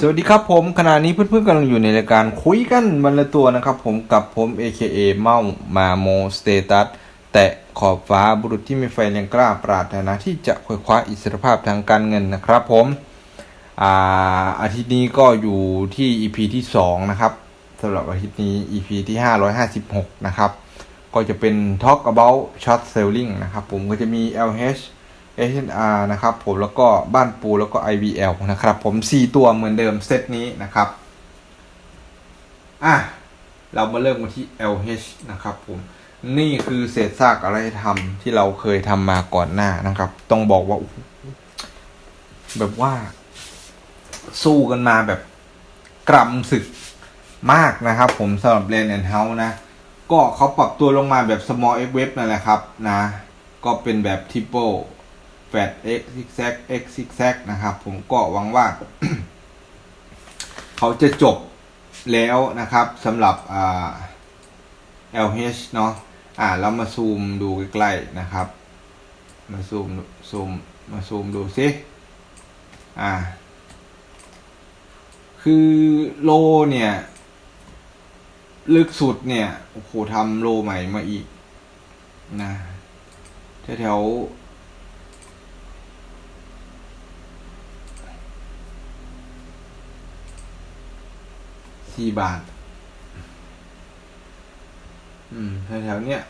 สวัสดีครับผมขณะนี้เพื่อนๆกำลังอยู่ในรายการคุยกันวันละตัวนะครับ ผมกับผม AKA เมามาโมสเตตัสแตะขอบฟ้าบุรุษที่มีไฟแรงกล้าปรารถนาที่จะคว้ยคว้าอิสรภาพทางการเงินนะครับ ผมอ่าอาทิตย์นี้ก็อยู่ที่ EP ที่ 2 นะครับสำหรับอาทิตย์นี้ EP ที่ 556 นะครับ ก็จะเป็น Talk about short selling นะครับ ผมก็จะมี LH HNR นะครับผมแล้วก็บ้านปูแล้วก็ IBL นะครับผม 4 ตัวเหมือนเดิมเซตนี้นะครับอะเรามาเริ่มกันที่ LH นะครับผมนี่คือเศษซากอะไรทำที่เราเคยทำมาก่อนหน้านะครับ ต้องบอกว่า แบบว่า สู้กันมาแบบกรำศึกมากนะครับผมสำหรับ Land and House นะ ก็เขาปรับตัวลงมาแบบ small x web นั่นแหละครับนะ ก็เป็นแบบ triple fat x zigzag x zigzag นะครับ ผมก็หวังว่า เขาจะจบแล้วนะครับสำหรับอ่า LH เนาะอ่าเรามาซูมดูใกล้ๆนะครับ มาซูมซูมมาซูมดูซิอ่า คือโลเนี่ย ลึกสุดเนี่ยโอ้โหทำโลใหม่มาอีกนะแถวๆ สี่บาท อืมแถวๆเนี้ย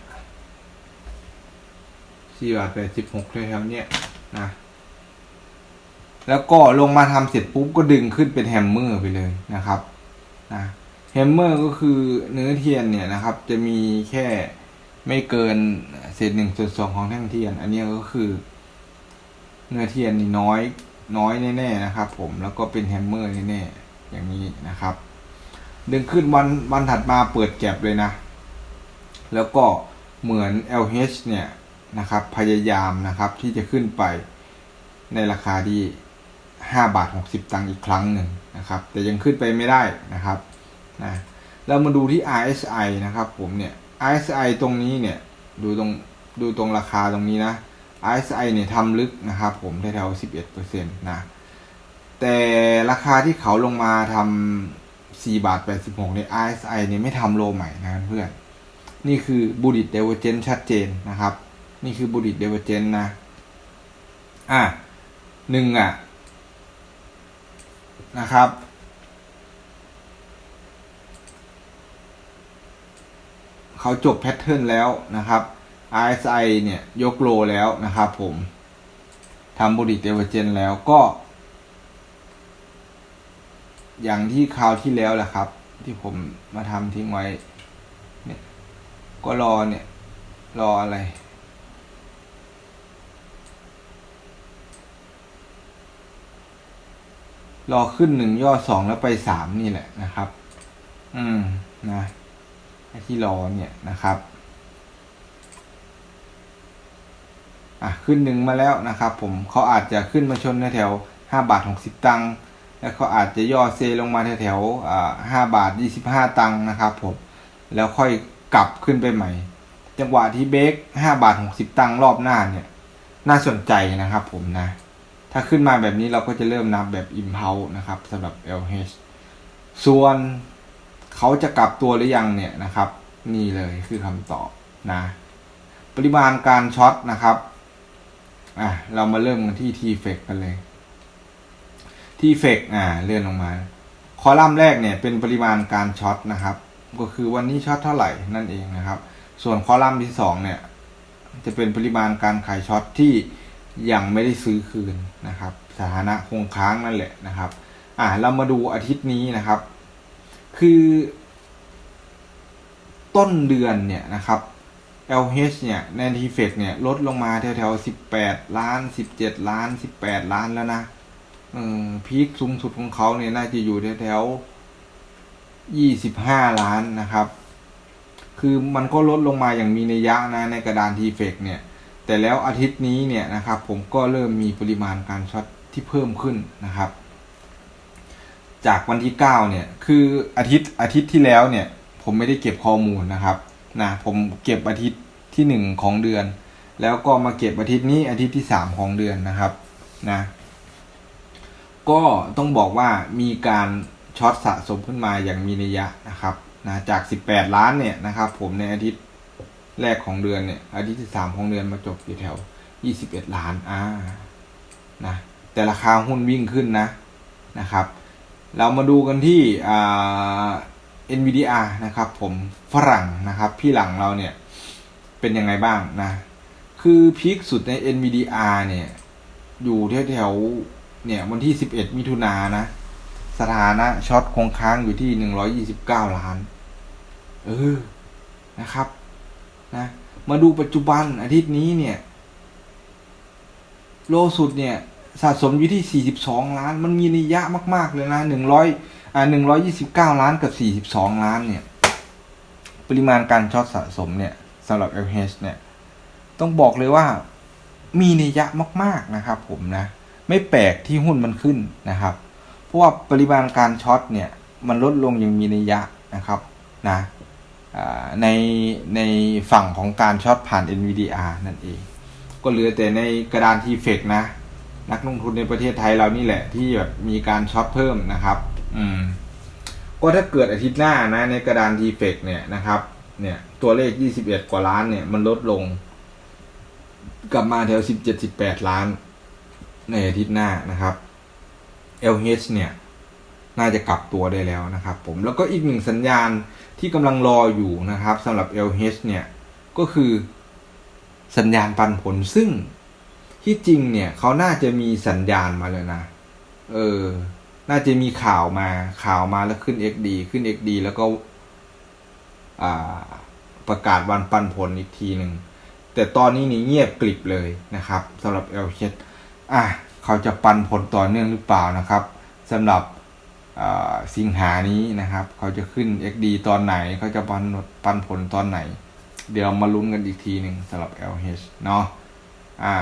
สี่บาทแปดสิบหกแถวๆเนี้ยนะแล้วก็ลงมาทำเสร็จปุ๊บก็ดึงขึ้นเป็นแฮมเมอร์ไปเลยนะครับนะแฮมเมอร์ก็คือเนื้อเทียนเนี่ยนะครับ จะมีแค่ไม่เกินเศษหนึ่งส่วนสองของแท่งเทียน อันนี้ก็คือ เนื้อเทียนนี่น้อยน้อยแน่ๆนะครับ ผมแล้วก็เป็นแฮมเมอร์แน่ๆอย่างนี้นะครับ ดึงขึ้นวันวันถัดมาเปิดแก็บเลยนะ แล้วก็เหมือน LH เนี่ยนะครับพยายามนะครับที่จะขึ้นไปในราคาที่ 5 บาท 60 ตังค์อีกครั้งหนึ่งนะครับ แต่ยังขึ้นไปไม่ได้นะครับนะแล้วมาดูที่ RSI นะครับผมเนี่ย RSI ตรงนี้เนี่ยดูตรงดูตรงราคาตรงนี้นะ RSI เนี่ยทำลึกนะครับผมแถวๆ11%นะแต่ราคาที่เขาลงมาทำ 4 บาท 86เนี่ย RSI เนี่ยไม่ทำโลใหม่นะเพื่อน นี่คือบูดิตเดเวอร์เจนชัดเจนนะครับ นี่คือบูดิตเดเวอร์เจนนะ อะหนึ่งอะ นะครับเขาจบแพทเทิร์นแล้วนะครับ RSI เนี่ย ยกโลแล้วนะครับผมทำบูดิตเดเวอร์เจนแล้วก็ อย่างที่คราวที่แล้วแหละครับ ที่ผมมาทำทิ้งไว้ เนี่ย ก็รอเนี่ย รออะไร รอขึ้นหนึ่งย่อสองแล้วไปสามนี่แหละนะครับ อืมนะไอ้ที่รอเนี่ยนะครับ อะขึ้นหนึ่งมาแล้วนะครับ ผมเขาอาจจะขึ้นมาชนแถวห้าบาทหกสิบตังค์ แล้วเขาอาจจะย่อเซลงมาแถวๆห้าบาทยี่สิบห้าตังค์นะครับผม แล้วค่อยกลับขึ้นไปใหม่ จังหวะที่เบรกห้าบาทหกสิบตังค์รอบหน้าเนี่ย น่าสนใจนะครับผมนะ ถ้าขึ้นมาแบบนี้เราก็จะเริ่มนับแบบ impulse นะครับสำหรับ LH ส่วนเขาจะกลับตัวหรือยังเนี่ยนะครับ นี่เลยคือคำตอบนะ ปริมาณการช็อตนะครับอะเรามาเริ่มกันที่ t f e c กันเลย t f e c อ่าเลื่อนลงมา คอลัมน์แรกเนี่ยเป็นปริมาณการช็อตนะครับ ก็คือวันนี้ช็อตเท่าไหร่นั่นเองนะครับ ส่วนคอลัมน์ที่สองเนี่ยจะเป็นปริมาณการขายช็อตที่ยังไม่ได้ซื้อคืนนะครับ สถานะคงค้างนั่นแหละนะครับ อ่าเรามาดูอาทิตย์นี้นะครับ คือ ต้นเดือนเนี่ยนะครับ LH เนี่ยในทีเฟกเนี่ยลดลงมาแถวๆ18 ล้าน 17 ล้าน 18 ล้านแล้วนะ พีคสูงสุดของเขาเนี่ยน่าจะอยู่แถวๆ25ล้านนะครับ คือมันก็ลดลงมาอย่างมีนัยยะนะในกระดานทีเฟกเนี่ย แต่แล้วอาทิตย์นี้เนี่ยนะครับ ผมก็เริ่มมีปริมาณการช็อตที่เพิ่มขึ้นนะครับ จากวันที่9เนี่ย คืออาทิตย์อาทิตย์ที่แล้วเนี่ย ผมไม่ได้เก็บข้อมูลนะครับนะผมเก็บอาทิตย์ที่1ของเดือน แล้วก็มาเก็บอาทิตย์นี้อาทิตย์ที่3ของเดือนนะครับ นะ ก็ต้องบอกว่ามีการช็อตสะสมขึ้นมาอย่างมีนัยยะนะครับนะจาก 18 ล้านเนี่ยนะครับผมในอาทิตย์แรกของเดือนเนี่ยอาทิตย์ที่สามของเดือนมาจบอยู่แถว 21 ล้านอ่านะแต่ราคาหุ้นวิ่งขึ้นนะนะครับ เรามาดูกันที่อ่า NVDR นะครับผมฝรั่งนะครับพี่หลังเราเนี่ยเป็นยังไงบ้างนะ คือพีคสุดใน NVDR เนี่ย อยู่แถวๆ เนี่ยวันที่11มิถุนายนะ สถานะช็อตคงค้างอยู่ที่129ล้าน เออนะครับ นะ มาดูปัจจุบันอาทิตย์นี้เนี่ย โลสุดเนี่ย สะสมอยู่ที่ 42 ล้าน มันมีนัยะมาก ๆ เลยนะ100อ่า129 ล้านกับ 42 ล้านเนี่ย ปริมาณการช็อตสะสมเนี่ยสำหรับ LH เนี่ย ต้องบอกเลยว่ามีนัยยะมาก ๆ นะครับผมนะ ไม่แปลกที่หุ้นมันขึ้นนะครับ เพราะว่าปริมาณการช็อตเนี่ยมันลดลงอย่างมีนัยยะนะครับนะในในฝั่งของการช็อตผ่าน NVDR นั่นเอง ก็เหลือแต่ในกระดานทีเฟกนะ นักลงทุนในประเทศไทยเรานี่แหละที่แบบมีการช็อตเพิ่มนะครับ อืมก็ถ้าเกิดอาทิตย์หน้านะในกระดานทีเฟกเนี่ยนะครับ เนี่ยตัวเลข 21 กว่าล้านเนี่ยมันลดลง กลับมาแถว 17 18 ล้าน ในอาทิตย์หน้านะครับ LH เนี่ยน่าจะกลับตัวได้แล้วนะครับ ผมแล้วก็อีกหนึ่งสัญญาณที่กำลังรออยู่นะครับสำหรับ LH เนี่ยก็คือสัญญาณปันผลซึ่งที่จริงเนี่ยเขาน่าจะมีสัญญาณมาเลยนะ เออ น่าจะมีข่าวมาข่าวมาแล้วขึ้น XD ขึ้น XD แล้วก็ประกาศวันปันผลอีกทีหนึ่งแต่ตอนนี้นี่เงียบกริบเลยนะครับสำหรับ l h อะเขาจะปันผลต่อเนื่องหรือเปล่านะครับสำหรับสิงหานี้นะครับ เขาจะขึ้น XD ตอนไหน เขาจะปันปันผลตอนไหน เดี๋ยวมาลุ้นกันอีกทีหนึ่งสำหรับ LH เนาะอ่า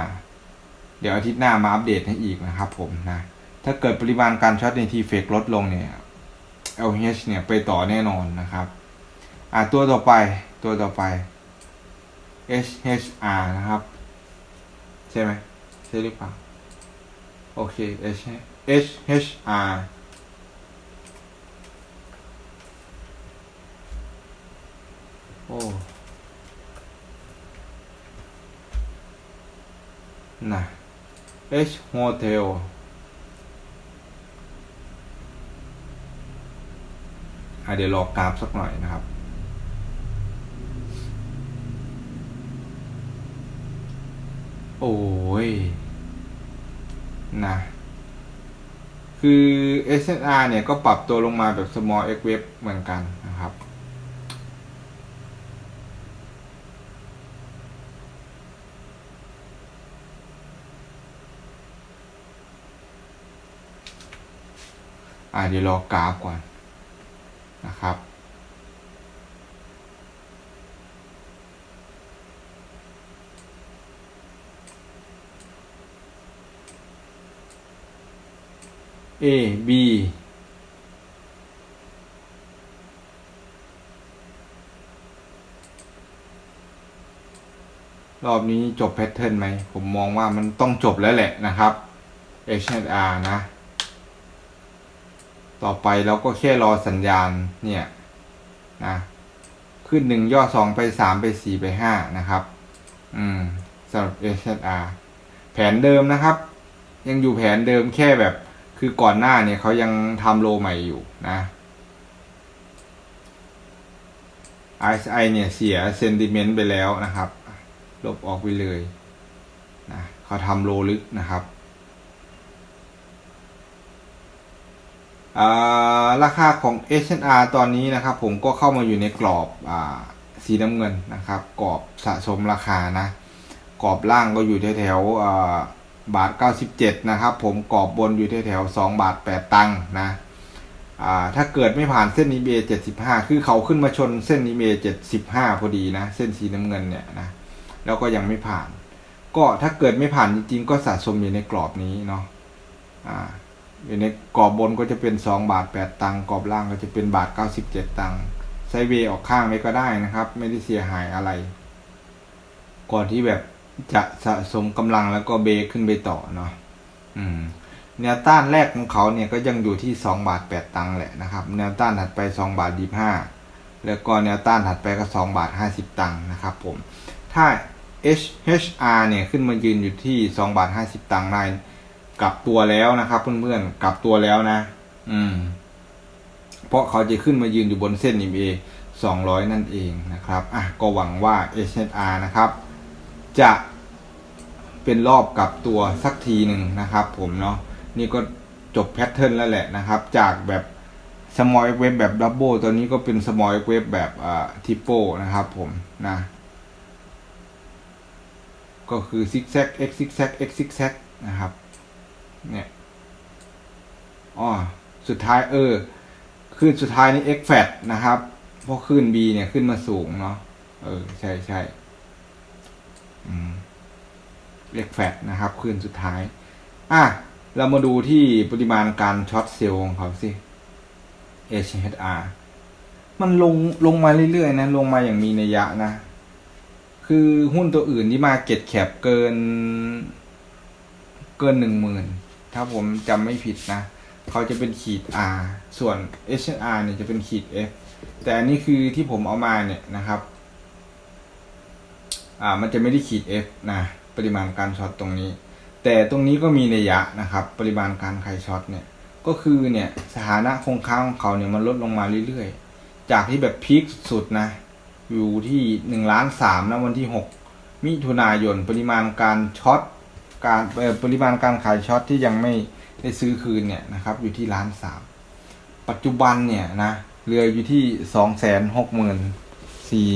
เดี๋ยวอาทิตย์หน้ามาอัปเดตให้อีกนะครับผมนะ ถ้าเกิดปริมาณการช็อตในทีเฟกลดลงเนี่ย LH เนี่ยไปต่อแน่นอนนะครับ อ่าตัวต่อไปตัวต่อไป HHR นะครับ ใช่ไหมใช่หรือเปล่า โอเค H HHR โอ้ น่ะ H Hotel อะเดี๋ยวรอกราฟสักหน่อยนะครับโอ้ย นะคือ SNR เนี่ยก็ปรับตัวลงมาแบบ small x wave เหมือนกันนะครับ อ่าเดี๋ยวรอกราฟก่อนนะครับ A B รอบนี้จบแพทเทิร์นไหม ผมมองว่ามันต้องจบแล้วแหละนะครับ H&R นะ ต่อไปเราก็แค่รอสัญญาณเนี่ยนะขึ้นหนึ่งย่อสองไปสามไปสี่ไปห้านะครับ อืมสำหรับ H&R แผนเดิมนะครับ ยังอยู่แผนเดิมแค่แบบ คือก่อนหน้าเนี่ยเขายังทำโลใหม่อยู่นะ RSI เนี่ยเสียเซนติเมนต์ไปแล้วนะครับ ลบออกไปเลยนะเขาทำโลลึกนะครับราคาของ H&R ตอนนี้นะครับ ผมก็เข้ามาอยู่ในกรอบอสีน้ำเงินนะครับ กรอบสะสมราคานะ กรอบล่างก็อยู่แถวๆ บาท 97 นะครับ ผมกรอบบนอยู่แถวๆ2บาท 8 ตังค์นะอ่าถ้าเกิดไม่ผ่านเส้นนี้เบ75 คือเขาขึ้นมาชนเส้นนี้เบ75 พอดีนะ เส้นสีน้ำเงินเนี่ยนะ แล้วก็ยังไม่ผ่าน ก็ถ้าเกิดไม่ผ่านจริงๆ ก็สะสมอยู่ในกรอบนี้เนาะอ่าอยู่ในกรอบบนก็จะเป็น 2 บาท 8 ตังค์ กรอบล่างก็จะเป็นบาท 97 ตังค์ ไซเวย์ออกข้างไว้ก็ได้นะครับ ไม่ได้เสียหายอะไร ก่อนที่แบบ จะสะสมกำลังแล้วก็เบรกขึ้นไปต่อเนาะอืมแนวต้านแรกของเขาเนี่ยก็ยังอยู่ที่สองบาทแปดตังค์แหละนะครับ แนวต้านถัดไปสองบาทยี่ห้าแล้วก็แนวต้านถัดไปก็สองบาทห้าสิบตังค์นะครับผมถ้า HHR เนี่ยขึ้นมายืนอยู่ที่สองบาทห้าสิบตังค์ได้กลับตัวแล้วนะครับ เพื่อนๆกลับตัวแล้วนะ อืม เพราะเขาจะขึ้นมายืนอยู่บนเส้น EMA 200 นั่นเองนะครับ อะก็หวังว่า HHR นะครับ จะเป็นรอบกลับตัวสักทีหนึ่งนะครับ ผมเนาะนี่ก็จบแพทเทิร์นแล้วแหละนะครับ จากแบบ small x wave แบบดับเบิลตัวนี้ก็เป็น small x wave แบบอ่าทิปโปนะครับผมนะก็คือซิกแซก x ซิกแซก x ซิกแซกนะครับ เนี่ยอ๋อสุดท้ายเออขึ้นสุดท้ายนี่ x fat นะครับ เพราะขึ้น b เนี่ยขึ้นมาสูงเนาะเออ ใช่ใช่ อืม x fat นะครับขึ้นสุดท้าย อะ เรามาดูที่ปริมาณการช็อตเซลล์ของเขาสิ HHR มันลงลงมาเรื่อยๆ นะ ลงมาอย่างมีนัยยะนะ คือหุ้นตัวอื่นที่มาเก็ตแคปเกิน เกินหนึ่งหมื่นถ้าผมจำไม่ผิดนะเขาจะเป็นขีด R ส่วน HR เนี่ยจะเป็นขีด F แต่อันนี้คือที่ผมเอามาเนี่ยนะครับ อ่ามันจะไม่ได้ขีด F นะปริมาณการช็อตตรงนี้ แต่ตรงนี้ก็มีนัยยะนะครับ ปริมาณการขายช็อตเนี่ยก็คือเนี่ยสถานะคงค้างของเขาเนี่ยมันลดลงมาเรื่อยๆ จากที่แบบพีคสุดๆนะอยู่ที่หนึ่งล้านสามนะวันที่หกมิถุนายนปริมาณการช็อตการปริมาณการขายช็อตที่ยังไม่ได้ซื้อคืนเนี่ยนะครับอยู่ที่ล้านสามปัจจุบันเนี่ยนะเรืออยู่ที่สองแสนหกหมื่นสี่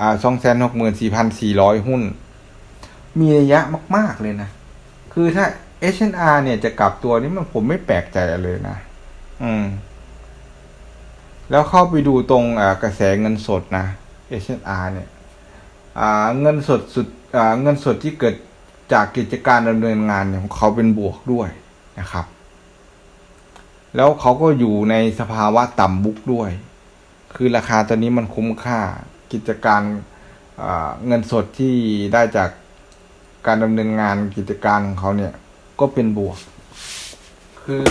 อ่าสองแสนหกหมื่นสี่พันสี่ร้อยหุ้น มีระยะมาก ๆ เลยนะ คือถ้า H&R เนี่ยจะกลับตัวนี่มันผมไม่แปลกใจเลยนะ อืม แล้วเข้าไปดูตรงกระแสเงินสดนะ H&R เนี่ยเงินสดสุดเงินสดที่เกิดจากกิจการดำเนินงานเนี่ยของเขาเป็นบวกด้วยนะครับ แล้วเขาก็อยู่ในสภาวะต่ำบุกด้วย คือราคาตอนนี้มันคุ้มค่า กิจการเงินสดที่ได้จากการดำเนินงานกิจการของเขาเนี่ย ก็เป็นบวก คือ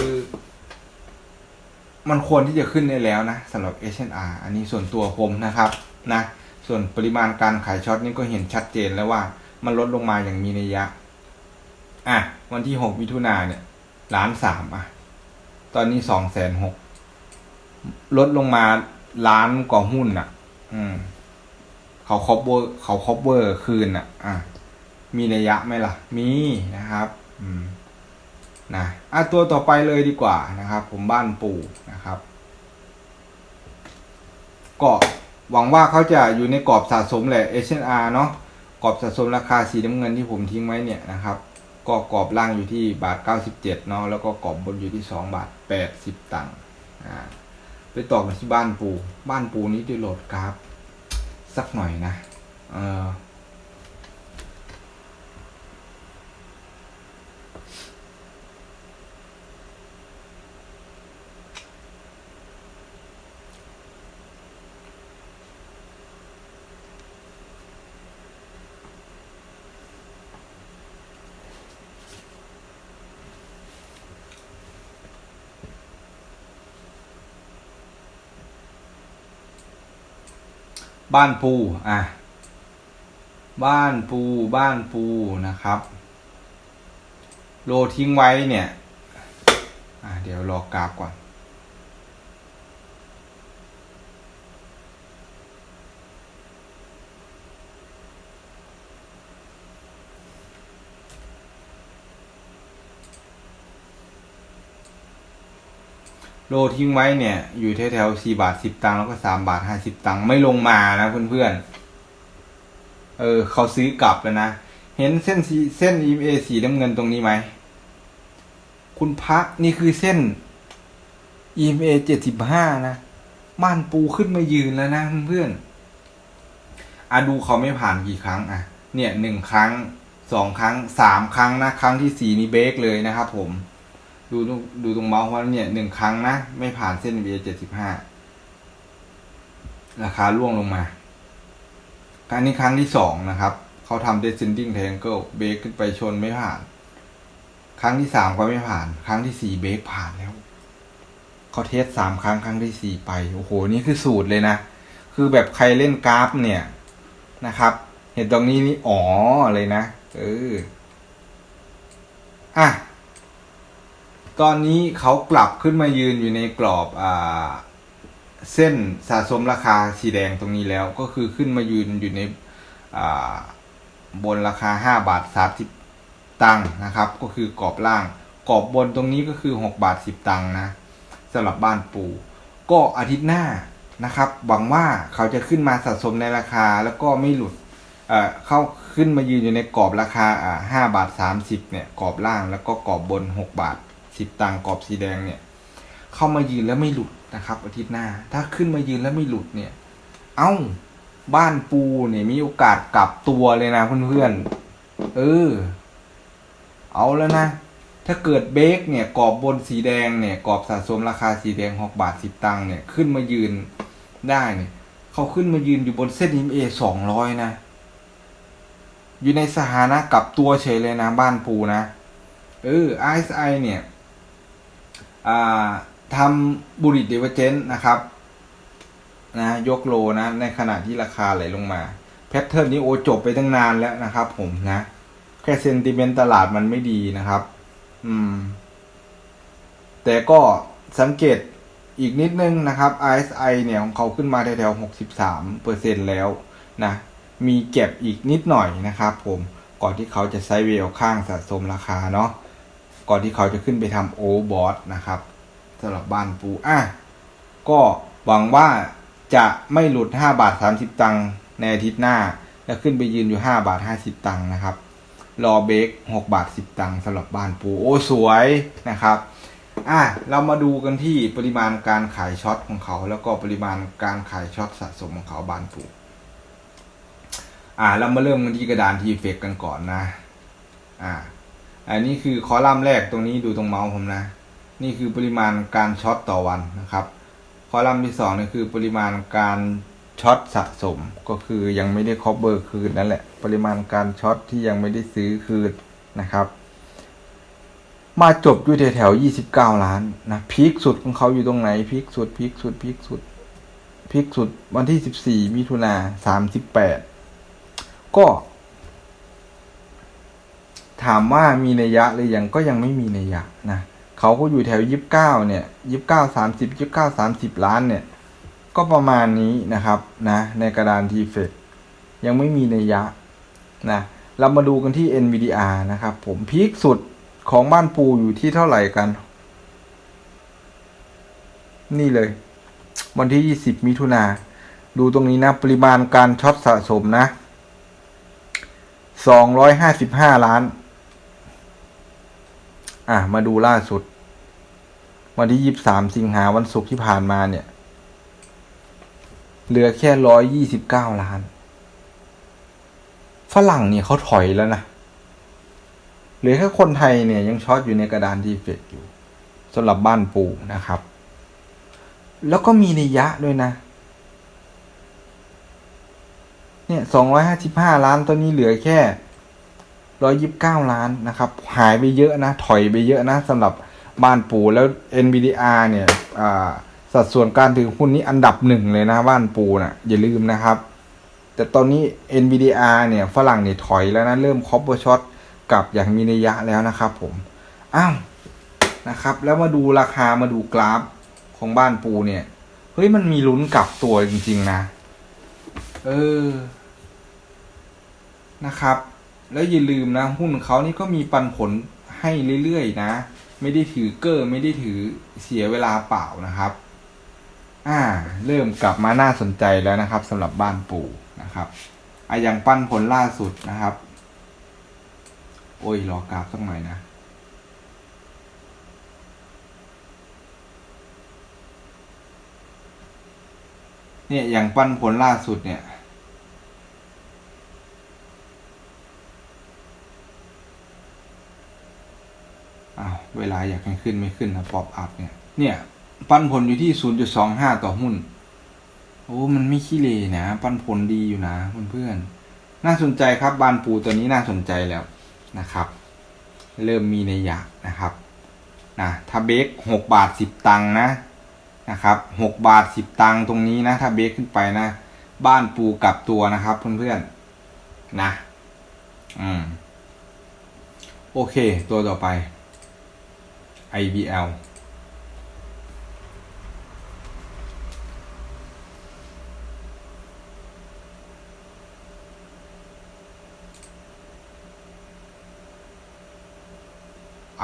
มันควรที่จะขึ้นได้แล้วนะสำหรับ H&R อันนี้ส่วนตัวผมนะครับนะส่วนปริมาณการขายช็อตนี่ก็เห็นชัดเจนแล้วว่ามันลดลงมาอย่างมีนัยยะ อะ วันที่หกมิถุนาเนี่ยล้านสามอะ ตอนนี้สองแสนหกลดลงมาล้านกว่าหุ้นอะ อืม เขาครอบเวอร์เขาครอบเวอร์คืนอะ อะ มีนัยยะไหมล่ะ มีนะครับ อืมนะอะตัวต่อไปเลยดีกว่านะครับ ผมบ้านปู่นะครับ ก็หวังว่าเขาจะอยู่ในกรอบสะสมแหละ H&R เนาะกรอบสะสมราคาสีน้ำเงินที่ผมทิ้งไว้เนี่ยนะครับ ก็กรอบล่างอยู่ที่บาท 97 เนาะแล้วก็กรอบบนอยู่ที่ 2 บาท 80 ตังค์อ่าไปต่อกันที่บ้านปู บ้านปูนี้ได้โหลดกราฟ สักหน่อยนะ เออ บ้านปูอะบ้านปูบ้านปูนะครับ โลทิ้งไว้เนี่ย อะเดี๋ยวรอกราฟก่อน โลทิ้งไว้เนี่ย อยู่แถวๆสี่บาทสิบตังค์แล้วก็สามบาทห้าสิบตังค์ไม่ลงมานะเพื่อนๆ เออเขาซื้อกลับแล้วนะ เห็นเส้นสีเส้น EMA สีน้ำเงินตรงนี้ไหม คุณพระนี่คือเส้น EMA เจ็ดสิบห้านะ บ้านปูขึ้นมายืนแล้วนะเพื่อนๆอะดูเขาไม่ผ่านกี่ครั้งอะ เนี่ยหนึ่งครั้งสองครั้งสามครั้งนะ ครั้งที่สี่นี่เบรกเลยนะครับผม ดูตรงดูตรงเมาส์ว่าเนี่ยหนึ่งครั้งนะ ไม่ผ่านเส้น VA เจ็ดสิบห้าราคาร่วงลงมาครั้งนี้ครั้งที่สองนะครับ เขาทำ descending triangle เบรกขึ้นไปชนไม่ผ่าน ครั้งที่สามก็ไม่ผ่าน ครั้งที่สี่เบรกผ่านแล้ว เขาเทสสามครั้งครั้งที่สี่ไป โอ้โห นี่คือสูตรเลยนะ คือแบบใครเล่นกราฟเนี่ยนะครับ เห็นตรงนี้นี่อ๋อเลยนะ เออ อะ ตอนนี้เขากลับขึ้นมายืนอยู่ในกรอบอ่าเส้นสะสมราคาสีแดงตรงนี้แล้ว ก็คือขึ้นมายืนอยู่ในอ่าบนราคาห้าบาทสามสิบตังค์นะครับ ก็คือกรอบล่าง กรอบบนตรงนี้ก็คือหกบาทสิบตังค์นะสำหรับบ้านปู ก็อาทิตย์หน้านะครับหวังว่าเขาจะขึ้นมาสะสมในราคาแล้วก็ไม่หลุดเอ่อเข้าขึ้นมายืนอยู่ในกรอบราคาอ่าห้าบาทสามสิบเนี่ยกรอบล่างแล้วก็กรอบบนหกบาท สิบตังกรอบสีแดงเนี่ย เข้ามายืนแล้วไม่หลุดนะครับ อาทิตย์หน้า ถ้าขึ้นมายืนแล้วไม่หลุดเนี่ย เอ้าบ้านปูเนี่ยมีโอกาสกลับตัวเลยนะเพื่อนๆเออ เอาแล้วนะ ถ้าเกิดเบรกเนี่ยกรอบบนสีแดงเนี่ยกรอบสะสมราคาสีแดงหกบาทสิบตังค์เนี่ยขึ้นมายืนได้เนี่ยเขาขึ้นมายืนอยู่บนเส้นอิมเอสองร้อยนะอยู่ในสถานะกลับตัวเฉยเลยนะบ้านปูนะ เออ RSI เนี่ย ทำบุริเดเวเจนนะครับนะยกโลนะ ในขณะที่ราคาไหลลงมา แพทเทิร์นนี้โอจบไปตั้งนานแล้วนะครับ ผมนะ แค่เซนติเมนต์ตลาดมันไม่ดีนะครับ อืม แต่ก็สังเกตอีกนิดนึงนะครับ RSI เนี่ยของเขาขึ้นมาแถวๆ63เปอร์เซ็นแล้วนะ มีเก็บอีกนิดหน่อยนะครับผม ก่อนที่เขาจะไซด์เวลข้างสะสมราคาเนาะ ก่อนที่เขาจะขึ้นไปทำโอบอทนะครับสำหรับบ้านปูอะก็หวังว่าจะไม่หลุด 5 บาท 30 ตังค์ในอาทิตย์หน้า แล้วขึ้นไปยืนอยู่ 5 บาท 50 ตังค์นะครับ รอเบรก6บาท 10 ตังค์สำหรับบ้านปูโอ้สวยนะครับอะเรามาดูกันที่ปริมาณการขายช็อตของเขา แล้วก็ปริมาณการขายช็อตสะสมของเขาบ้านปูอ่าเรามาเริ่มกันที่กระดานทีเฟกกันก่อนนะ อ่า อันนี้คือคอลัมน์แรกตรงนี้ดูตรงเมาส์ผมนะ นี่คือปริมาณการช็อตต่อวันนะครับ คอลัมน์ที่สองนี่คือปริมาณการช็อตสะสมก็คือยังไม่ได้ครอบเบอร์คืนนั่นแหละ ปริมาณการช็อตที่ยังไม่ได้ซื้อคืนนะครับ มาจบด้วยแถวๆยี่สิบเก้าล้านนะพีคสุดของเขาอยู่ตรงไหนพีคสุดพีคสุดพีคสุดพีคสุดวันที่สิบสี่มิถุนาสามสิบแปดก็ ถามว่ามีนัยยะหรือยังก็ยังไม่มีนัยยะนะเขาก็อยู่แถวยี่สิบเก้าเนี่ยยี่สิบเก้าสามสิบยี่สิบเก้าสามสิบล้านเนี่ย ก็ประมาณนี้นะครับนะในกระดานทีเฟกยังไม่มีนัยยะนะเรามาดูกันที่ NVDR นะครับ ผมพีคสุดของบ้านปูอยู่ที่เท่าไหร่กัน นี่เลย วันที่ 20 มิถุนาดูตรงนี้นะ ปริมาณการช็อตสะสมนะ 255 ล้าน อะมาดูล่าสุด วันที่23สิงหาวันศุกร์ที่ผ่านมาเนี่ย เหลือแค่129ล้าน ฝรั่งเนี่ยเขาถอยแล้วนะเหลือแค่คนไทยเนี่ยยังช็อตอยู่ในกระดานดีเฟกอยู่สำหรับบ้านปูนะครับ แล้วก็มีนัยยะด้วยนะ เนี่ยสองร้อยห้าสิบห้าล้านตอนนี้เหลือแค่ ร้อยยิบเก้าล้านนะครับ หายไปเยอะนะ ถอยไปเยอะนะสำหรับบ้านปูแล้ว NVDR เนี่ยสัดส่วนการถือหุ้นนี้อันดับหนึ่งเลยนะบ้านปูนะ่ะอย่าลืมนะครับ แต่ตอนนี้ NVDR เนี่ยฝรั่งเนี่ยถอยแล้วนะ เริ่มคอปเปอร์ช็อตกลับอย่างมีนัยยะแล้วนะครับผม อ้าวนะครับ แล้วมาดูราคามาดูกราฟของบ้านปูเนี่ยเฮ้ยมันมีลุ้นกลับตัวจริง ๆ นะ เออนะครับ แล้วอย่าลืมนะ หุ้นเขานี่ก็มีปันผลให้เรื่อยๆนะ ไม่ได้ถือเกอร์ไม่ได้ถือเสียเวลาเปล่านะครับ อ่า เริ่มกลับมาน่าสนใจแล้วนะครับสำหรับบ้านปู่นะครับอะอย่างปันผลล่าสุดนะครับ โอ้ยรอกราฟสักหน่อยนะเนี่ยอย่างปันผลล่าสุดเนี่ย อ้าว เวลาอยากให้ขึ้นไม่ขึ้นนะปอปอัพเนี่ย เนี่ย ปันผลอยู่ที่ 0.25 ต่อหุ้น โอ้ มันไม่ขี้เลยนะ ปันผลดีอยู่นะเพื่อนๆ น่าสนใจครับ บานปูตัวนี้น่าสนใจแล้วนะครับ เริ่มมีในอยากนะครับนะถ้าเบรกหกบาทสิบตังค์นะนะครับหกบาทสิบตังค์ตรงนี้นะ ถ้าเบรกขึ้นไปนะ บ้านปูกลับตัวนะครับ เพื่อนๆนะ อืม โอเค ตัวต่อไป IBL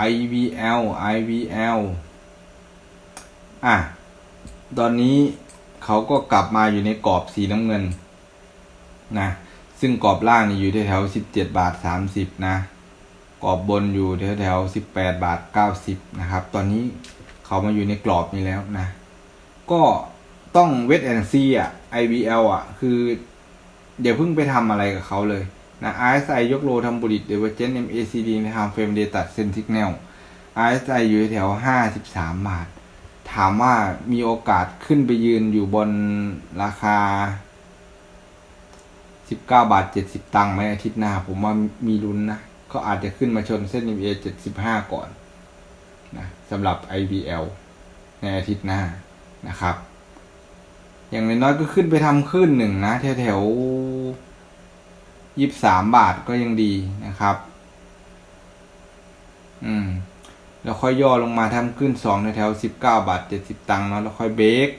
IVL IVL อะ ตอนนี้เขาก็กลับมาอยู่ในกรอบสีน้ำเงิน นะ ซึ่งกรอบล่างนี่อยู่แถวๆ17บาท30นะ กรอบบนอยู่แถวแถว18บาท90นะครับ ตอนนี้เขามาอยู่ในกรอบนี้แล้วนะ ก็ต้องเวทแอนซีอะ IBL อะ คือเดี๋ยวเพิ่งไปทำอะไรกับเขาเลยนะ RSI ยกโลทำบุริตเดเวอร์เจน MACD ในทางเฟรมเดตัดเซนทิกแนล RSI อยู่แถว53บาท ถามว่ามีโอกาสขึ้นไปยืนอยู่บนราคา19บาท70ตังค์ไหมอาทิตย์หน้า ผมว่ามีลุ้นนะ ก็อาจจะขึ้นมาชนเส้น EMA 75 ก่อนนะสำหรับ IBL ในอาทิตย์หน้านะครับ อย่างน้อยก็ขึ้นไปทำขึ้นหนึ่งนะ แถวแถวยี่สามบาทก็ยังดีนะครับ อืม แล้วค่อยย่อลงมาทำขึ้นสองแถวสิบเก้าบาทเจ็ดสิบตังค์เนาะแล้วค่อยเบรก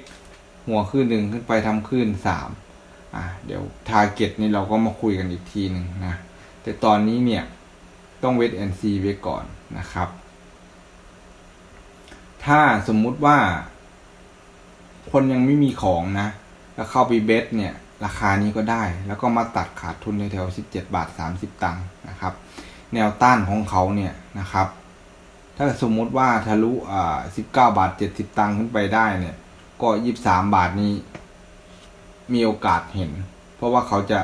หัวขึ้นหนึ่งขึ้นไปทำขึ้นสามอะ เดี๋ยวทาร์เก็ตนี่เราก็มาคุยกันอีกทีหนึ่งนะ แต่ตอนนี้เนี่ย ต้องเวทแอนซีไว้ก่อนนะครับ ถ้าสมมุติว่า คนยังไม่มีของนะ แล้วเข้าไปเบสเนี่ย ราคานี้ก็ได้ แล้วก็มาตัดขาดทุนในแถว 17 บาท 30 ตังค์นะครับ แนวต้านของเขาเนี่ยนะครับ ถ้าสมมุติว่าทะลุอ่า19 บาท 70 ตังค์ขึ้นไปได้เนี่ย ก็ 23 บาทนี้ มีโอกาสเห็น เพราะว่าเขาจะ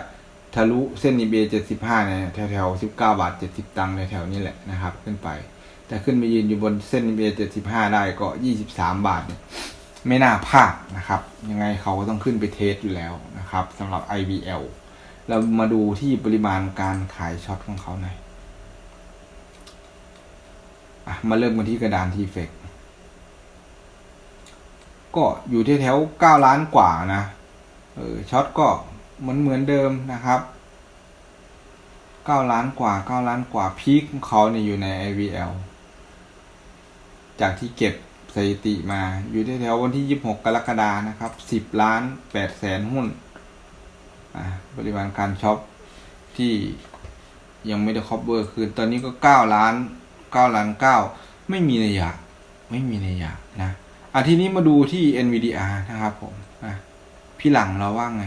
ทะลุเส้น EBA 75เนี่ยแถวแถว19 บาท 70 ตังค์แถวนี้แหละนะครับ ขึ้นไป แต่ขึ้นไปยืนอยู่บนเส้น EBA 75 ได้ก็ 23 บาทเนี่ยไม่น่าพลาดนะครับ ยังไงเขาก็ต้องขึ้นไปเทสอยู่แล้วนะครับสำหรับ IBL เรามาดูที่ปริมาณการขายช็อตของเขาหน่อยมาเริ่มกันที่กระดานทีเฟกก็อยู่ที่แถวเก้าล้านกว่านะเออช็อตก็ เหมือนเหมือนเดิมนะครับเก้าล้านกว่าเก้าล้านกว่าพีคของเขาเนี่ยอยู่ใน IVL จากที่เก็บสถิติมาอยู่ที่แถววันที่ 26 กรกฎานะครับ10ล้าน8แสนหุ้นปริมาณการช็อปที่ยังไม่ได้ครอบเบอร์คือตอนนี้ก็ 9 ล้าน 9 ล้าน 9 ไม่มีในยยะไม่มีในยยะนะอะทีนี้มาดูที่ NVDR นะครับผมอะพี่หลังเราว่าไง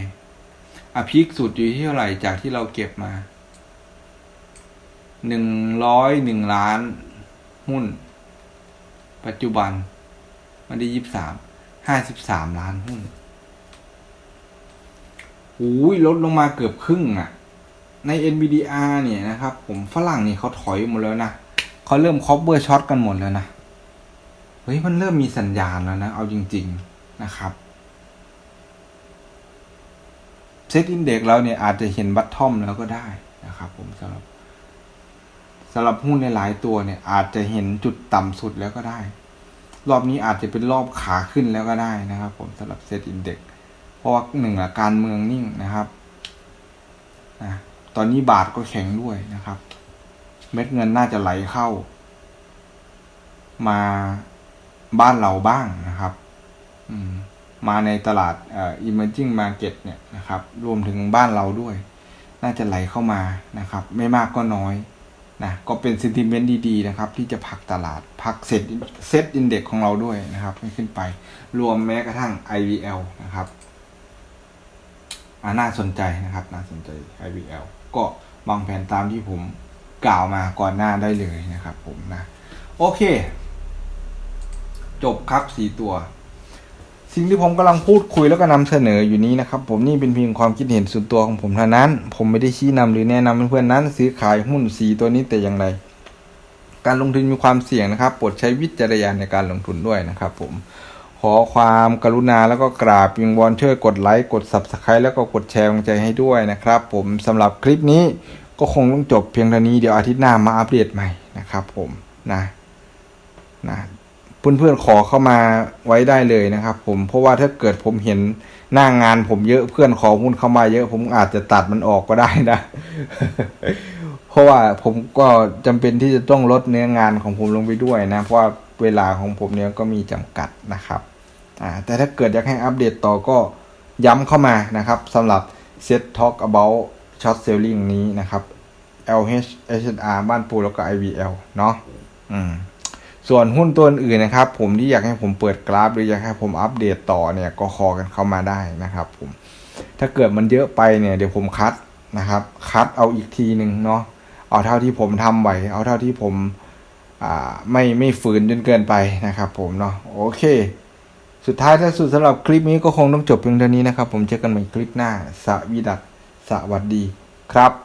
อะพีคสุดอยู่ที่เท่าไหร่จากที่เราเก็บมา101ล้าน หุ้น ปัจจุบันวันที่ยี่สิบสาม ห้าสิบสามล้านหุ้นหูยลดลงมาเกือบครึ่งอะ่ะ ใน NVDR เนี่ยนะครับ ผมฝรั่งนี่เขาถอยหมดแล้วนะเขาเริ่มคอปเบอร์ช็อตกันหมดแล้วนะ เฮ้ย มันเริ่มมีสัญญาณแล้วนะ เอาจริง ๆ นะครับ เซ็ตอินเด็กเราเนี่ยอาจจะเห็นบัตทอมแล้วก็ได้นะครับ ผมสำหรับสำหรับหุ้นในหลายตัวเนี่ย อาจจะเห็นจุดต่ำสุดแล้วก็ได้ รอบนี้อาจจะเป็นรอบขาขึ้นแล้วก็ได้นะครับ ผมสำหรับเซ็ตอินเด็กเพราะว่าหนึ่งละการเมืองนิ่งนะครับนะตอนนี้บาทก็แข็งด้วยนะครับ เม็ดเงินน่าจะไหลเข้า มาบ้านเราบ้างนะครับ อืม มาในตลาดเอ่อ emerging market เนี่ยนะครับรวมถึงบ้านเราด้วย น่าจะไหลเข้ามานะครับ ไม่มากก็น้อยนะก็เป็นซ e นติเมนต์ดีๆนะครับ ที่จะผลักตลาดผลักเซ็ตเซ็ตอินเด็กของเราด้วยนะครับให้ขึ้นไป รวมแม้กระทั่ง IVL นะครับน่าสนใจนะครับ น่าสนใจ IVL ก็วางแผนตามที่ผมกล่าวมาก่อนหน้าได้เลยนะครับผมนะ โอเค จบครับสี่ตัว สิ่งที่ผมกำลังพูดคุยแล้วก็นำเสนออยู่นี้นะครับ ผมนี่เป็นเพียงความคิดเห็นส่วนตัวของผมเท่านั้น ผมไม่ได้ชี้นำหรือแนะนำเพื่อนๆนั้น ซื้อขายหุ้นสีตัวนี้แต่อย่างไร การลงทุนมีความเสี่ยงนะครับโปรดใช้วิจารณญาณในการลงทุนด้วยนะครับ ผมขอความกรุณาแล้วก็กราบวิงวอนช่วยกดไลค์กด subscribe แล้วก็กดแชร์กำลังใจให้ด้วยนะครับ ผมสำหรับคลิปนี้ก็คงต้องจบเพียงเท่านี้เดี๋ยวอาทิตย์หน้ามาอัปเดตใหม่นะครับ ผมนะนะ เพื่อนๆขอเข้ามาไว้ได้เลยนะครับ ผมเพราะว่าถ้าเกิดผมเห็นหน้างงานผมเยอะเพื่อนขอหุ้นเข้ามาเยอะผมอาจจะตัดมันออกก็ได้นะ เพราะว่าผมก็จำเป็นที่จะต้องลดเนื้องานของผมลงไปด้วยนะ เพราะว่าเวลาของผมเนี่ยก็มีจำกัดนะครับอ่าแต่ถ้าเกิดอยากให้อัปเดตต่อก็ย้ำเข้ามานะครับสำหรับ Set Talk About Short Selling นี้นะครับ LH HNR บ้านปูแล้วก็ IVL เนาะอืม ส่วนหุ้นตัวอื่นนะครับ ผมที่อยากให้ผมเปิดกราฟ หรืออยากให้ผมอัปเดตต่อเนี่ยก็คอกันเข้ามาได้นะครับผมถ้าเกิดมันเยอะไปเนี่ยเดี๋ยวผมคัดนะครับ คัดเอาอีกทีหนึ่งเนาะเอาเท่าที่ผมทำไหวเอาเท่าที่ผมอ่าไม่ไม่ฝืนจนเกินไปนะครับ ผมเนาะโอเค สุดท้ายท้าสุดสำหรับคลิปนี้ก็คงต้องจบเพียงเท่านี้นะครับ ผมเจอกันใหม่คลิปหน้าสวีดัสสวัสดีครับ